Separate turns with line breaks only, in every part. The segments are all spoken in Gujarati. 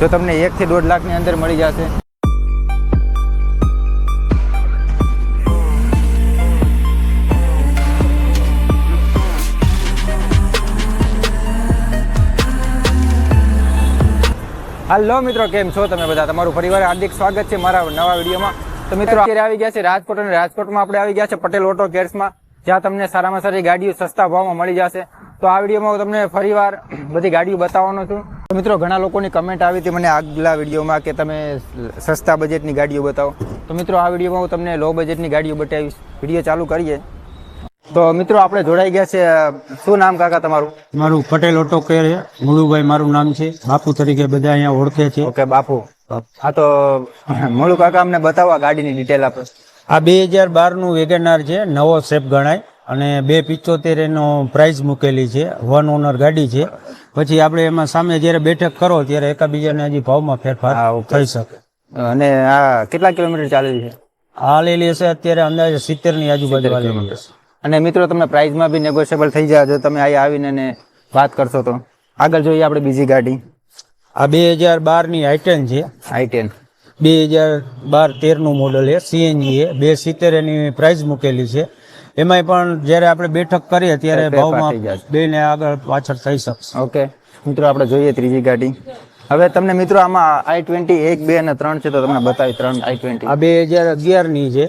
જો તમને એકથી દોઢ લાખની અંદર મળી જશે. હાલો મિત્રો, કેમ છો તમે બધા? તમારું પરિવાર હાર્દિક સ્વાગત છે મારા નવા વિડીયોમાં. તો મિત્રો, અત્યારે આવી ગયા છે રાજકોટ અને રાજકોટમાં આપણે આવી ગયા છે પટેલ ઓટો કેર્સમાં જ્યાં તમને સારામાં સારી ગાડીઓ સસ્તા ભાવમાં મળી જશે. તો આ વિડીયોમાં હું તમને ફરીવાર બધી ગાડીઓ બતાવવાનો છું. તો મિત્રો ઘણા લોકોની કમેન્ટ આવી હતી મને આગલા વિડીયોમાં કે તમે સસ્તા બજેટની ગાડીઓ બતાવો. તો મિત્રો આ વિડીયોમાં હું તમને લો બજેટની ગાડીઓ બતાવીશ. વીડિયો ચાલુ કરીએ. તો મિત્રો આપણે જોડાઈ ગયા છે શું નામ કાકા તમારું?
મારું પટેલ ઓટો કેર મુળુભાઈ મારું નામ છે. બાપુ તરીકે બધા અહીંયા ઓળખે છે.
ઓકે બાપુ. હા તો મોળું કાકા અમને બતાવો આ ગાડીની ડિટેલ આપો
આ બે હજાર બારનું વેગેનાર છે નવો શેપ ગણાય. અને બે પિચોતેર એનો પ્રાઇઝ મૂકેલી છે વન ઓનર ગાડી છે. પછી આપણે એમાં સામે જ્યારે બેઠક કરો ત્યારે એકાબીજાને હજી ભાવમાં ફેરફાર થઈ શકે.
અને આ કેટલા કિલોમીટર ચાલેલી છે?
હાલેલી લેલી હશે અત્યારે અંદાજે સિત્તેરની આજુબાજુ.
અને મિત્રો તમને પ્રાઇઝમાં બી નેગોશિયેબલ થઈ જાય જો તમે અહીં આવીને વાત કરશો તો. આગળ જોઈએ આપણે બીજી ગાડી.
આ બે હજાર બારની આઈટેન છે.
આઈ ટેન
બે હજાર બાર તેરનું મોડલ છે સીએનજી એ. બે સિત્તેર એની પ્રાઇઝ મૂકેલી છે. એમાંય પણ જ્યારે આપણે બેઠક કરીએ ત્યારે ભાવમાં. બેને આગળ પાછળ થઈ શકશે.
ઓકે. મિત્રો આપણે જોઈએ ત્રીજી ગાડી. હવે તમને મિત્રો આમાં આઈ ટ્વેન્ટી એક બે અને ત્રણ છે તો તમને બતાવી ત્રણ આઈ ટ્વેન્ટી
આ બે હજાર અગિયારની છે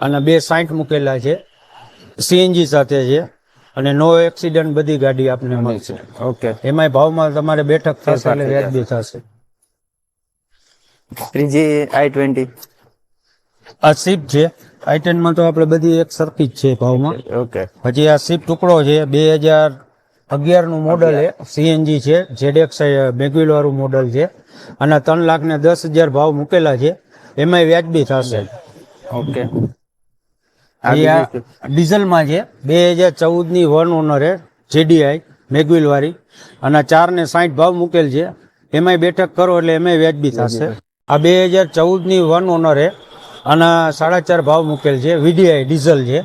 અને બે સાઠ મૂકેલા છે સીએનજી સાથે છે અને નો એક્સિડન્ટ બધી ગાડી આપને મળશે.
ઓકે.
એમાંય ભાવમાં તમારે બેઠક થશે એટલે વ્યાજબી થશે.
ત્રીજી આઈ ટ્વેન્ટી
આ શિપ છે. આઈટેનમાં તો આપણે બધી એક સરખી જ છે ભાવમાં.
ઓકે
પછી આ શિપ ટુકડો છે. બે હજાર અગિયારનું મોડલ છે. સીએનજી છે. જેડેક્સ મેગવિલ વાળું મોડલ છે. અને ત્રણ લાખ ને દસ હજાર ભાવ મૂકેલા છે. એમાંય વ્યાજબી થશે.
ઓકે
એ આ ડીઝલમાં છે. બે હજાર ચૌદની વન ઓનર જેડીઆઈ મેગવિલ વાળી અને ચાર ને સાઠ ભાવ મૂકેલ છે. એમાંય બેઠક કરો એટલે એમાંય વ્યાજબી થશે. આ બે હજાર ચૌદની વન ઓનર અને સાડા ચાર ભાવ મૂકેલ છે વીડીઆઈ ડીઝલ છે.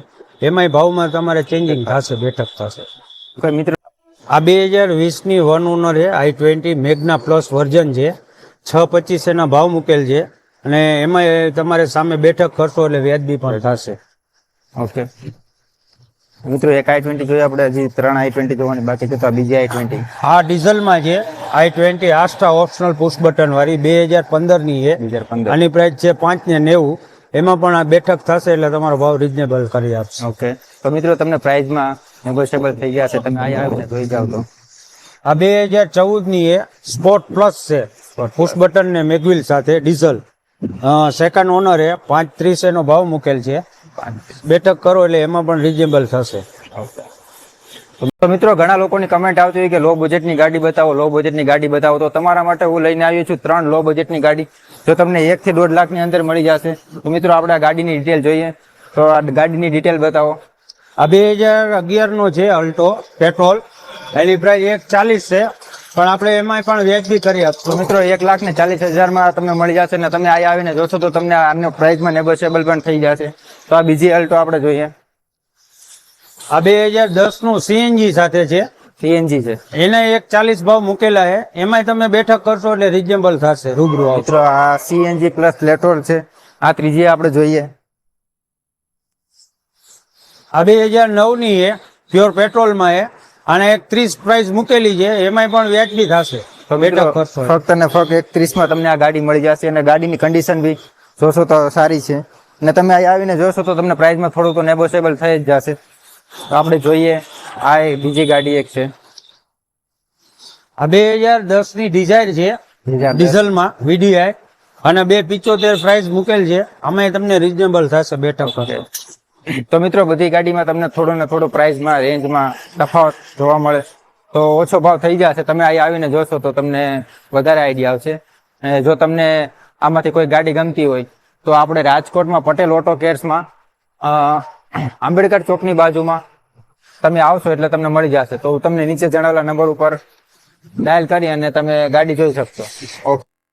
એમાંય ભાવમાં તમારે ચેન્જિંગ થશે બેઠક થશે.
મિત્ર મિત્રો.
આ બે હજાર વીસની વન ઓનર છે I twenty Magna plus version છે. છ પચીસ એના ભાવ મૂકેલ છે. અને એમાં તમારે સામે બેઠક કરશો એટલે વ્યાજબી પણ થશે.
ઓકે. મિત્રો એક આઈ ટ્વેન્ટી જોઈએ આપણે હજી ત્રણ આઈ ટ્વેન્ટી જોવાની બાકી છે તો બીજી આઈ ટ્વેન્ટી.
આ ડીઝલમાં છે I twenty Asta optional push button વાળી બે હજાર પંદરની છે.
બે હજાર પંદર.
આની પ્રાઇસ છે પાંચ ને નેવું. એમાં પણ આ બેઠક થશે એટલે તમારો ભાવ રિઝનેબલ કરી આપશે.
ઓકે. તો મિત્રો તમને પ્રાઇઝમાં નેગોશિયેબલ થઈ ગયા છે. તમે અહીંયા આવીને જોઈ જાવ તો.
આ બે હજાર ચૌદની એ સ્પોર્ટ પ્લસ છે. પુશ બટન ને મેગવિલ સાથે ડીઝલ સેકન્ડ ઓનર એ પાંચ ત્રીસ એનો ભાવ મૂકેલ છે. બેઠક કરો એટલે એમાં પણ રિઝનેબલ થશે.
તો મિત્રો, ઘણા લોકોની કમેન્ટ આવતી હોય કે લો બજેટની ગાડી બતાવો લો બજેટની ગાડી બતાવો. તો તમારા માટે હું લઈને આવ્યો છું ત્રણ લો બજેટની ગાડી. જો તમને એકથી દોઢ લાખની અંદર મળી જશે, તો મિત્રો, આપણે આ ગાડીની ડિટેલ જોઈએ. તો આ ગાડીની ડિટેલ બતાવો.
આ બે હજાર અગિયાર છે અલ્ટો પેટ્રોલ. એની પ્રાઇસ એક ચાલીસ છે, પણ આપણે એમાં પણ વ્યાજબી કરી આપશું.
મિત્રો, એક લાખ ને ચાલીસ હજારમાં તમને મળી જશે ને તમે અહીંયા આવીને જોશો તો તમને આનો પ્રાઇસમાં નેગોશિયેબલ પણ થઈ જશે. તો આ બીજી અલ્ટો આપણે જોઈએ.
આ બે હજાર દસનું સીએનજી સાથે છે.
સીએનજી છે.
એના એક ચાલીસ ભાવ મૂકેલા છે. એમાંય તમે બેઠક કરશો એટલે રિઝનેબલ થશે રૂબરૂ
મિત્રો આ સીએનજી પ્લસ લેટોર છે. આ ત્રીજી આપણે જોઈએ.
આ બે હજાર નવની એ પ્યોર પેટ્રોલમાં એ અને એક ત્રીસ પ્રાઇસ મૂકેલી છે. એમાંય પણ વ્યાજબી થશે. બેઠક કરશો
ફક્ત ને ફક્ત એકત્રીસમાં તમને આ ગાડી મળી જશે અને ગાડીની કન્ડિશન બી જોશો તો સારી છે. અને તમે આવીને જોશો તો તમને પ્રાઇસમાં થોડું તો નેગોશિયેબલ થઈ જ જશે. તો આપણે જોઈએ આ બીજી ગાડી એક છે.
આ બે હજાર દસની ડિઝાયર છે ડીઝલમાં વીડીઆઈ અને બે પિચોતેર પ્રાઇસ મૂકેલ છે. અમે તમને રિઝનેબલ થશે બેઠક
તો મિત્રો બધી ગાડીમાં તમને થોડો ને થોડો પ્રાઇસમાં રેન્જમાં તફાવત જોવા મળે. તો ઓછો ભાવ થઈ જશે. તમે અહીં આવીને જોશો તો તમને વધારે આઈડિયા આવશે. જો તમને આમાંથી કોઈ ગાડી ગમતી હોય તો આપણે રાજકોટમાં પટેલ ઓટો કેર્સમાં આંબેડકર ચોકની બાજુમાં તમે આવશો એટલે તમને મળી જશે. તો તમને નીચે જણાવેલા નંબર ઉપર ડાયલ કરી અને તમે ગાડી જોઈ શકશો. ઓકે.